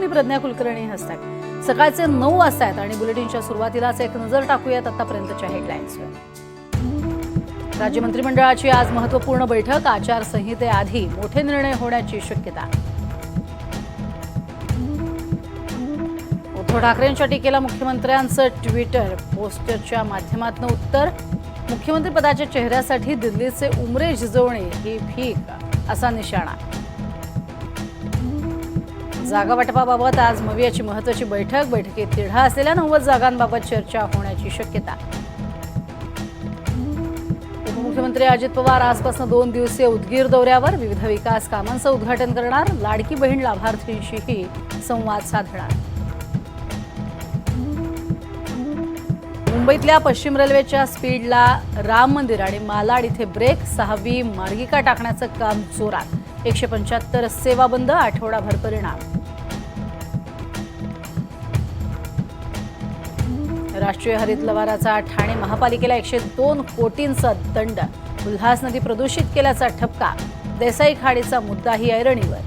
मी प्रज्ञा कुलकर्णी हसताय सकाळचे नऊ वाजता आहेत आणि बुलेटिनच्या सुरुवातीलाच एक नजर टाकूयात आतापर्यंतच्या हेडलाईन्सवर राज्य मंत्रिमंडळाची आज महत्त्वपूर्ण बैठक आचारसंहितेआधी मोठे निर्णय होण्याची शक्यता. उद्धव ठाकरेंच्या टीकेला मुख्यमंत्र्यांचं ट्विटर पोस्टरच्या माध्यमातून उत्तर. मुख्यमंत्री पदाच्या चेहऱ्यासाठी दिल्लीचे उमरे झिजवणे ही भीक असा निशाणा. जागा वाटपाबाबत आज मवियाची महत्वाची बैठक. बैठकीत तिढा असलेल्या नव्वद जागांबाबत चर्चा होण्याची शक्यता. उपमुख्यमंत्री अजित पवार आजपासून दोन दिवसीय उदगीर दौऱ्यावर विविध विकास कामांचं उद्घाटन करणार. लाडकी बहीण लाभार्थींशीही संवाद साधणार. मुंबईतल्या पश्चिम रेल्वेच्या स्पीडला राम मंदिर आणि मालाड इथे ब्रेक सहावी मार्गिका टाकण्याचं काम जोरात. एकशे पंच्याहत्तर सेवा बंद आठवडाभर परिणाम. राष्ट्रीय हरित लवाराचा ठाणे महापालिकेला एकशे दोन कोटींचा दंड. उल्हास नदी प्रदूषित केल्याचा ठपका. देसाई खाडीचा मुद्दाही ऐरणीवर.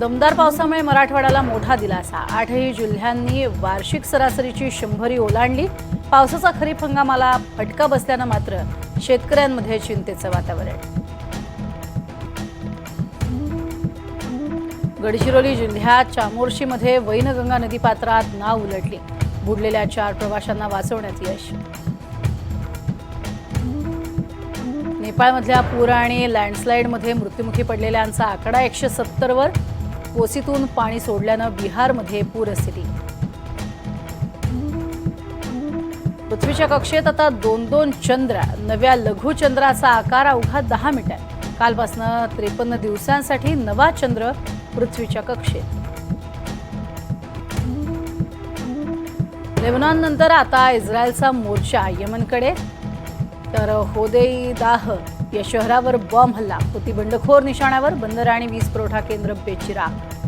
दमदार पावसामुळे मराठवाड्याला मोठा दिलासा. आठही जिल्ह्यांनी वार्षिक सरासरीची शंभरी ओलांडली. पावसाचा खरीप हंगामाला फटका बसल्यानं मात्र शेतकऱ्यांमध्ये चिंतेचं वातावरण. गडचिरोली जिल्ह्यात चामोर्शीमध्ये वैनगंगा नदीपात्रात नाव उलटली. बुडलेल्या चार प्रवाशांना वाचवण्यात यश. नेपाळमधल्या पूर आणि लँडस्लाईडमध्ये मृत्युमुखी पडलेल्यांचा आकडा एकशे सत्तरवर कोसीतून पाणी सोडल्यानं बिहारमध्ये पूरस्थिती. पृथ्वीच्या कक्षेत आता दोन दोन चंद्र नव्या लघुचंद्राचा आकार अवघा दहा मीटर. कालपासनं त्रेपन्न दिवसांसाठी नवा चंद्र पृथ्वीच्या कक्षेत. लेबनॉन नंतर आता इस्रायलचा मोर्चा यमनकडे. तर होदेई दाह या शहरावर बॉम्ब हल्ला होती बंडखोर निशाण्यावर बंदर आणि वीज पुरवठा केंद्र बेचिराग